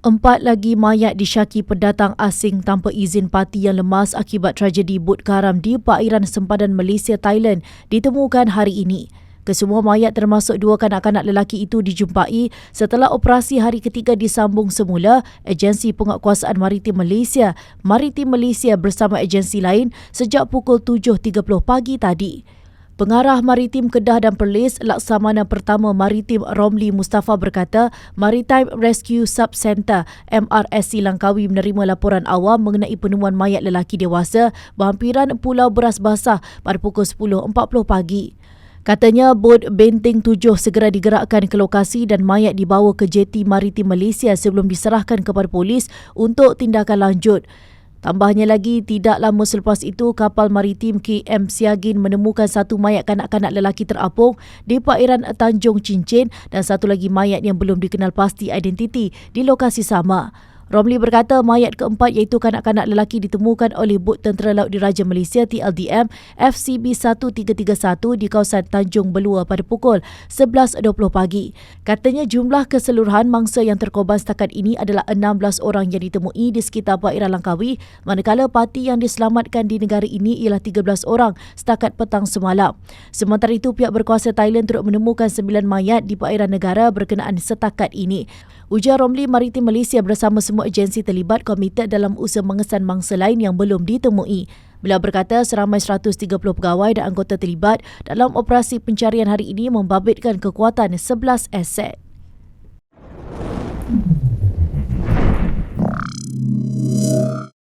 Empat lagi mayat disyaki pendatang asing tanpa izin parti yang lemas akibat tragedi bot karam di perairan sempadan Malaysia, Thailand ditemukan hari ini. Kesemua mayat termasuk dua kanak-kanak lelaki itu dijumpai setelah operasi hari ketiga disambung semula Agensi Penguatkuasaan Maritim Malaysia, Maritim Malaysia bersama agensi lain sejak pukul 7.30 pagi tadi. Pengarah Maritim Kedah dan Perlis Laksamana Pertama Maritim Romli Mustafa berkata, Maritime Rescue Sub Center MRSC Langkawi menerima laporan awam mengenai penemuan mayat lelaki dewasa berhampiran Pulau Beras Basah pada pukul 10.40 pagi. Katanya bot Benteng 7 segera digerakkan ke lokasi dan mayat dibawa ke jeti maritim Malaysia sebelum diserahkan kepada polis untuk tindakan lanjut. Tambahnya lagi, tidak lama selepas itu, kapal maritim KM Siagin menemukan satu mayat kanak-kanak lelaki terapung di perairan Tanjung Cincin dan satu lagi mayat yang belum dikenal pasti identiti di lokasi sama. Romli berkata mayat keempat iaitu kanak-kanak lelaki ditemukan oleh bot tentera laut diraja Malaysia TLDM FCB 1331 di kawasan Tanjung Belua pada pukul 11.20 pagi. Katanya jumlah keseluruhan mangsa yang terkorban setakat ini adalah 16 orang yang ditemui di sekitar perairan Langkawi manakala parti yang diselamatkan di negara ini ialah 13 orang setakat petang semalam. Sementara itu pihak berkuasa Thailand turut menemukan 9 mayat di perairan negara berkenaan setakat ini. Ujar Romli Maritim Malaysia bersama semua agensi terlibat komited dalam usaha mengesan mangsa lain yang belum ditemui. Beliau berkata seramai 130 pegawai dan anggota terlibat dalam operasi pencarian hari ini membabitkan kekuatan 11 aset.